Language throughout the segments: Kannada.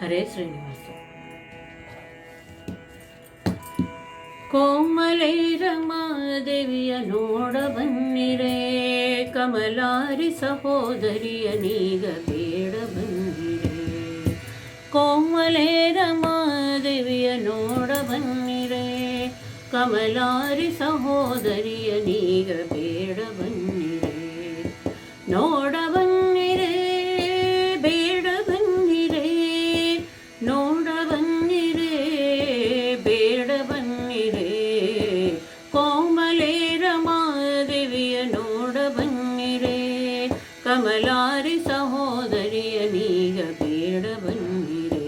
ಹರೇ ಶ್ರೀನಿವಾಸ ಕೋಮಲೈ ರಮಾದೇವಿಯ ನೋಡ ಬನ್ನಿರೇ ಕಮಲಾರಿ ಸಹೋದರಿಯ ನೀಗ ಬೇಡ ಬನ್ನಿರೇ ಕೋಮಲೈ ರಮಾದೇವಿಯ ನೋಡ ಬನ್ನಿರೇ ಕಮಲಾರಿ ಸಹೋದರಿಯ ನೀಗ ಬೇಡ ಬನ್ನಿರೇ ನೋಡ ಬನ್ನಿರೇ ಬೇಡ ಬನ್ನಿರೇ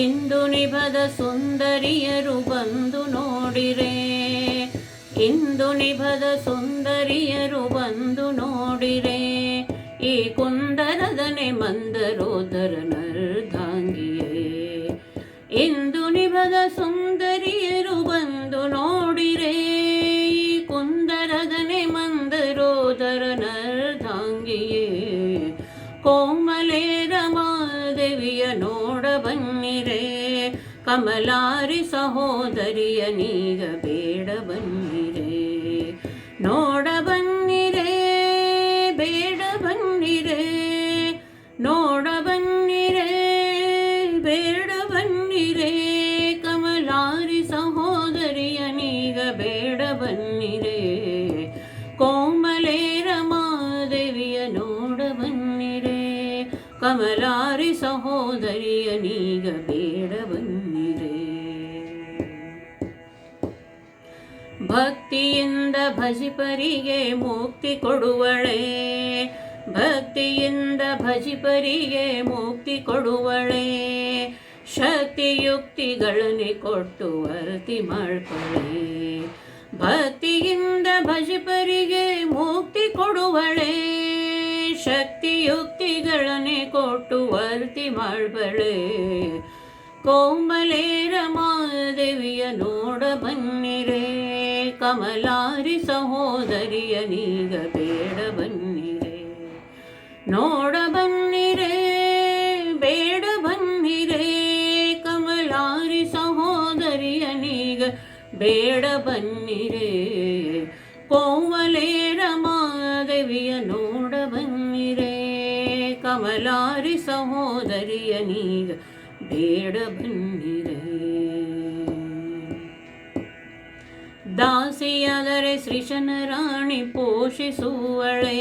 ಇಂದು ನಿಭದ ಸುಂದರಿಯರು ಬಂದು ನೋಡಿರೆ. ಇಂದು ನಿಭದ ಸುಂದರಿಯರು ಬಂದು ನೋಡಿರೆ. ಈ ಕುಂದರದನೆ ಮಂದರೋದರ ನರ್ಧಾಂಗಿಯೇ ಇಂದು ನಿಭದ ಸುಂದರಿಯರು ಕೋಮಲೇ ರಮಾದೇವಿಯ ನೋಡ ಬನ್ನಿರೆ ಕಮಲಾರಿ ಸಹೋದರಿಯ ನೀಗ ಬೇಡ ಬನ್ನಿರೆ ನೋಡ ಬನ್ನಿರೆ ಬೇಡ ಬನ್ನಿರೆ ನೋಡ ಬನ್ನಿರೆ ಬೇಡ ಬನ್ನಿರೆ ಕಮಲಾರಿ ಸಹೋದರಿಯ ನೀಗ ಬೇಡ ಬನ್ನಿರೆ ಕಮಲಾರಿ ಸಹೋದರಿಯ ನೀಗ ಬೇಡ ಬನ್ನಿರೆ ಭಕ್ತಿಯಿಂದ ಭಜಿಪರಿಗೆ ಮುಕ್ತಿ ಕೊಡುವಳೆ. ಭಕ್ತಿಯಿಂದ ಭಜಿಪರಿಗೆ ಮುಕ್ತಿ ಕೊಡುವಳೆ. ಶಕ್ತಿಯುಕ್ತಿಗಳನ್ನೇ ಕೊಟ್ಟು ವರ್ತಿ ಮಾಡ್ಕೊಳ್ಳಿ. ಭಕ್ತಿಯಿಂದ ಭಜಿಪರಿಗೆ ಶಕ್ತಿಯುಕ್ತಿಗಳನ್ನೇ ಕೊಟ್ಟು ವರ್ತಿ ಮಾಡ್ಬಳೆ. ಕೋಮಲೇರ ಮಾದೇವಿಯ ನೋಡ ಬನ್ನಿರೆ. ಕಮಲಾರಿ ಸಹೋದರಿಯ ನೀಗ ಬೇಡ ಬನ್ನಿರೆ. ನೋಡ ಬನ್ನಿರೆ, ಬೇಡ ಬನ್ನಿರೆ. ಕಮಲಾರಿ ಸಹೋದರಿಯ ನೀಗ ಬೇಡ ಬನ್ನಿರೆ. ಕಮಲಾರಿ ಸಹೋದರಿಯ ನೀಗ, ಬೇಡ ಬನ್ನಿರೆ. ದಾಸಿಯಾದರೆ ಶ್ರೀಶನ ರಾಣಿ ಪೋಷಿಸುವಳೆ.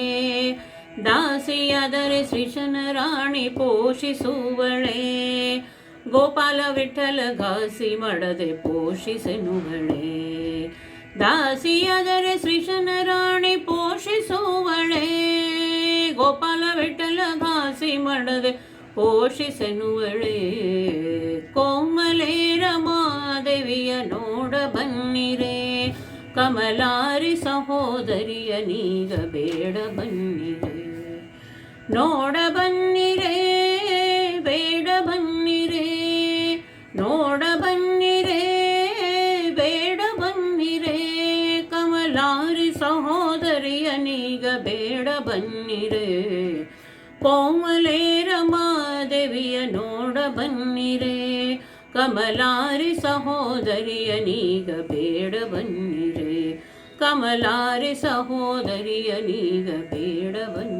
ದಾಸಿಯಾದರೆ ಶ್ರೀಶನ ರಾಣಿ ಪೋಷಿಸುವಳೆ. ಗೋಪಾಲ ವಿಠಲ ಘಾಸಿ ಮಾಡದೆ ಪೋಷಿಸೆನುಗಳೇ ದಾಸಿಯಾದರೆ ಶ್ರೀಶನ ರಾಣಿ ಪೋಷಿಸುವಳೆ. ಗೋಪಾಲ ವಿಠಲ ಘಾಸಿ ಮಾಡದೆ ಪೋಷಿಸೆನುವಳೆ ಕೋಮಲೇ ರಮಾದೇವಿಯ ನೋಡ ಬನ್ನಿರೆ ಕಮಲಾರಿ ಸಹೋದರಿಯ ನೀಗ ಬೇಡ ಬನ್ನಿರೆ ನೋಡ ಬನ್ನಿರೆ ಬೇಡ ಬನ್ನಿರೆ ಕಮಲಾರಿ ಸಹೋದರಿಯ ನೀಗ ಬೇಡ ಬನ್ನಿರೆ ಕೋಮಲೇ ರಮಾದೇವಿಯ ನೋಡ ಬನ್ನಿರೆ ಕಮಲಾರಿ ಸಹೋದರಿಯ ನೀಗ ಬೇಡ ಬನ್ನಿರೆ ಕಮಲಾರಿ ಸಹೋದರಿಯ ನೀಗ ಬೇಡ ಬನ್ನಿರೆ